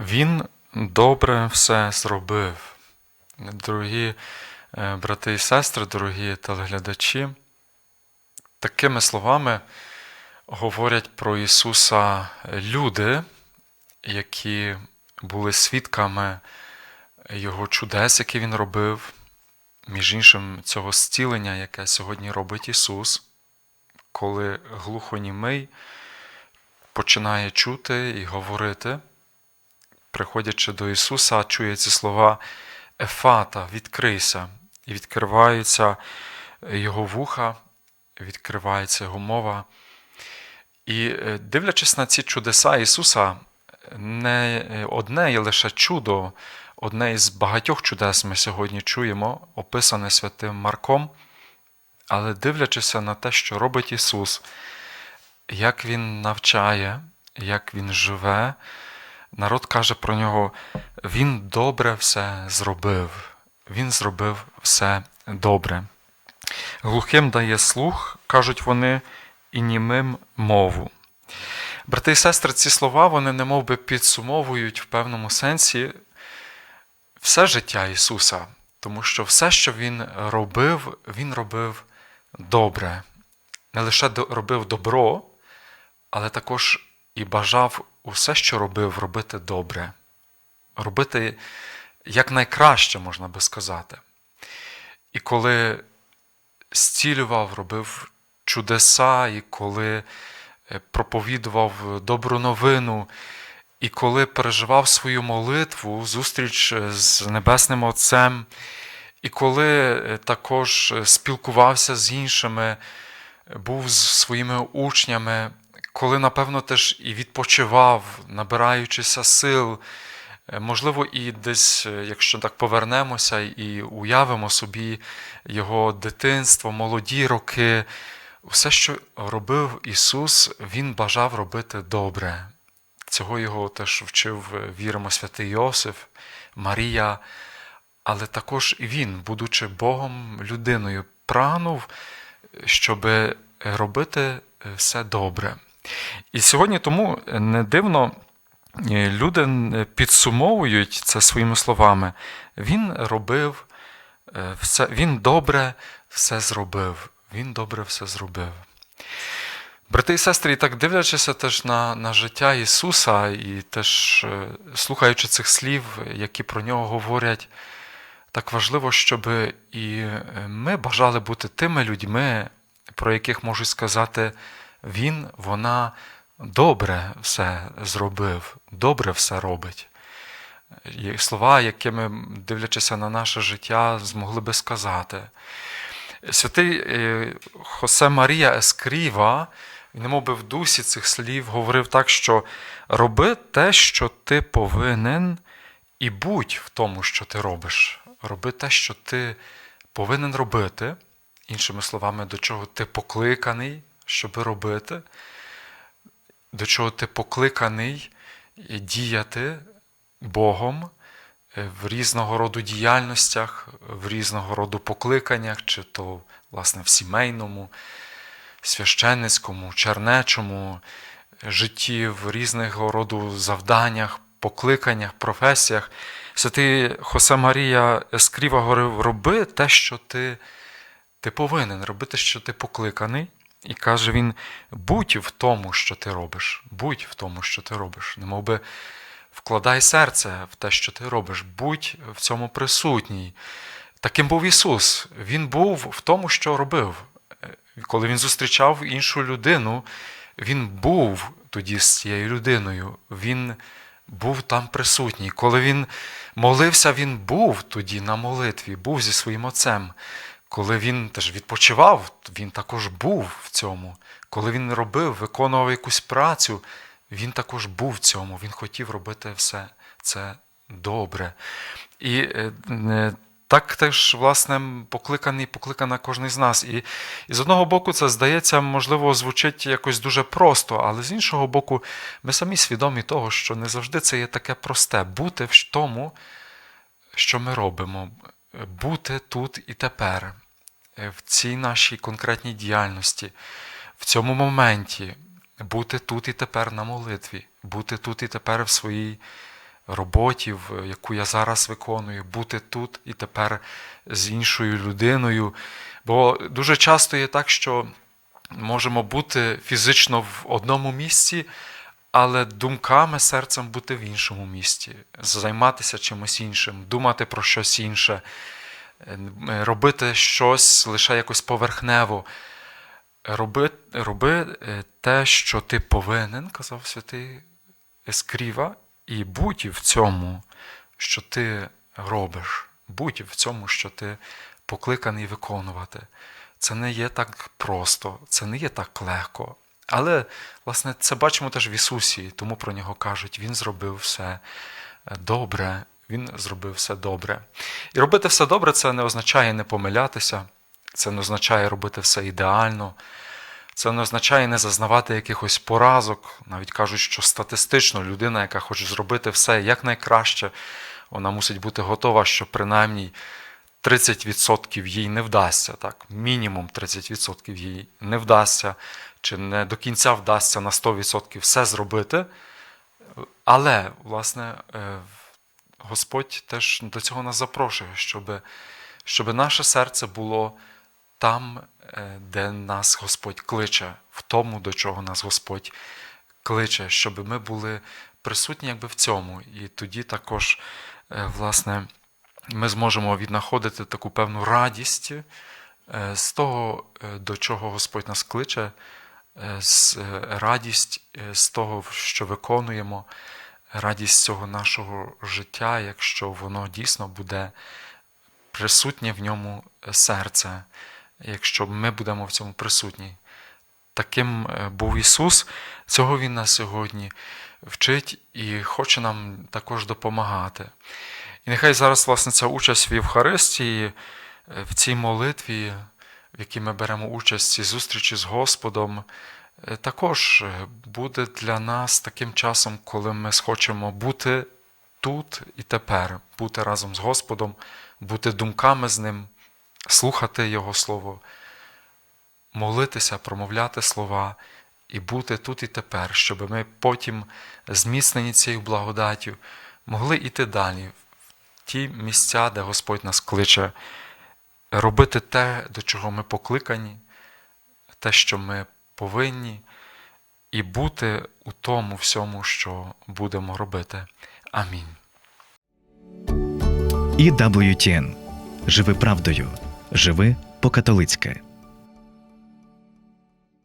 Він добре все зробив. Дорогі е, брати і сестри, дорогі телеглядачі, такими словами говорять про Ісуса люди, які були свідками Його чудес, які Він робив, між іншим, цього зцілення, яке сьогодні робить Ісус, коли глухонімий починає чути і говорити приходячи до Ісуса, чує ці слова Ефата, відкрийся, і відкриваються Його вуха, відкривається Його мова. І е, дивлячись на ці чудеса Ісуса, не одне є лише чудо, одне із багатьох чудес ми сьогодні чуємо, описане святим Марком, але дивлячись на те, що робить Ісус, як Він навчає, як Він живе, народ каже про нього: Він добре все зробив. Він зробив все добре. Глухим дає слух, кажуть вони, і німим мову. Брати і сестри, ці слова вони немов би підсумовують в певному сенсі все життя Ісуса, тому що все, що Він робив, Він робив добре. Не лише робив добро, але також і бажав усе, що робив, робити добре, робити якнайкраще, можна би сказати. І коли зцілював, робив чудеса, і коли е, проповідував добру новину, і коли переживав свою молитву, зустріч з Небесним Отцем, і коли е, також спілкувався з іншими, був з своїми учнями, коли, напевно, теж і відпочивав, набираючися сил, е, можливо, і десь, е, якщо так повернемося і уявимо собі його дитинство, молоді роки, все, що робив Ісус, Він бажав робити добре. Цього його теж вчив, е, віримо, святий Йосиф, Марія, але також і він, будучи Богом, людиною, прагнув, щоб робити все добре. І сьогодні тому не дивно е, люди підсумовують це своїми словами. Він робив е, все, він добре все зробив. Він добре все зробив. Брати і сестри, і так дивлячися теж на на життя Ісуса, і теж е, слухаючи цих слів, які про нього говорять, так важливо, щоб і ми бажали бути тими людьми, про яких можуть сказати він, вона добре все зробив, добре все робить. Слова, якими, дивлячися на наше життя, змогли би сказати. Святий е, Хосе Марія Ескріва, немов би в дусі цих слів, говорив так, що роби те, що ти повинен, і будь в тому, що ти робиш. Роби те, що ти повинен робити, іншими словами, до чого ти покликаний, щоб робити, до чого ти покликаний діяти Богом е, в різного роду діяльностях, в різного роду покликаннях, чи то, власне, в сімейному, священницькому, чернечому житті, в різного роду завданнях, покликаннях, професіях. Святий Хосе Марія Ескріва говорив: роби те, що ти, ти повинен, робити, що ти покликаний. І каже він: будь в тому, що ти робиш, будь в тому, що ти робиш. Не би вкладай серце в те, що ти робиш, будь в цьому присутній. Таким був Ісус. Він був в тому, що робив. Коли Він зустрічав іншу людину, Він був тоді з цією людиною. Він був там присутній. Коли він молився, він був тоді на молитві, був зі своїм Отцем. Коли він теж відпочивав, він також був в цьому. Коли він робив, виконував якусь працю, він також був в цьому. Він хотів робити все це добре. І е, е, так теж, власне, покликаний, покликана кожен з нас. І, і з одного боку, це здається, можливо, звучить якось дуже просто, але з іншого боку, ми самі свідомі того, що не завжди це є таке просте бути в тому, що ми робимо, бути тут і тепер. Е, в цій нашій конкретній діяльності, в цьому моменті, бути тут і тепер на молитві, бути тут і тепер в своїй роботі, в яку я зараз виконую, бути тут і тепер з іншою людиною. Бо дуже часто є так, що можемо бути фізично в одному місці, але думками, серцем бути в іншому місці, займатися чимось іншим, думати про щось інше, е, робити щось лише якось поверхнево. Роби, роби е, те, що ти повинен, казав святий Ескріва, і будь в цьому, що ти робиш, будь в цьому, що ти покликаний виконувати. Це не є так просто, це не є так легко. Але, власне, це бачимо теж в Ісусі, тому про нього кажуть, Він зробив все е, добре, Він зробив все добре. І робити все добре це не означає не помилятися, це не означає робити все ідеально, це не означає не зазнавати якихось поразок. Навіть кажуть, що статистично людина, яка хоче зробити все якнайкраще, вона мусить бути готова, що принаймні 30% їй не вдасться, так, мінімум 30% їй не вдасться, чи не до кінця вдасться на 100% все зробити. Але, власне, е, Господь теж до цього нас запрошує, щоб, щоб наше серце було там, е, де нас Господь кличе, в тому, до чого нас Господь кличе, щоб ми були присутні якби в цьому. І тоді також, е, власне, ми зможемо віднаходити таку певну радість е, з того, до чого Господь нас кличе, з радість з того, що виконуємо, радість цього нашого життя, якщо воно дійсно буде присутнє в ньому серце, якщо ми будемо в цьому присутні. Таким е, був Ісус, цього Він нас сьогодні вчить і хоче нам також допомагати. І нехай зараз, власне, ця участь в Євхаристії, е, в цій молитві, в якій ми беремо участь в цій зустрічі з Господом, також е, буде для нас таким часом, коли ми схочемо бути тут і тепер, бути разом з Господом, бути думками з Ним, слухати Його Слово, молитися, промовляти слова і бути тут і тепер, щоб ми потім, зміцнені цією благодаттю, могли йти далі в ті місця, де Господь нас кличе, робити те, до чого ми покликані, те, що ми повинні, і бути у тому всьому, що будемо робити. Амінь. І WTN. Живи правдою. Живи по-католицьки.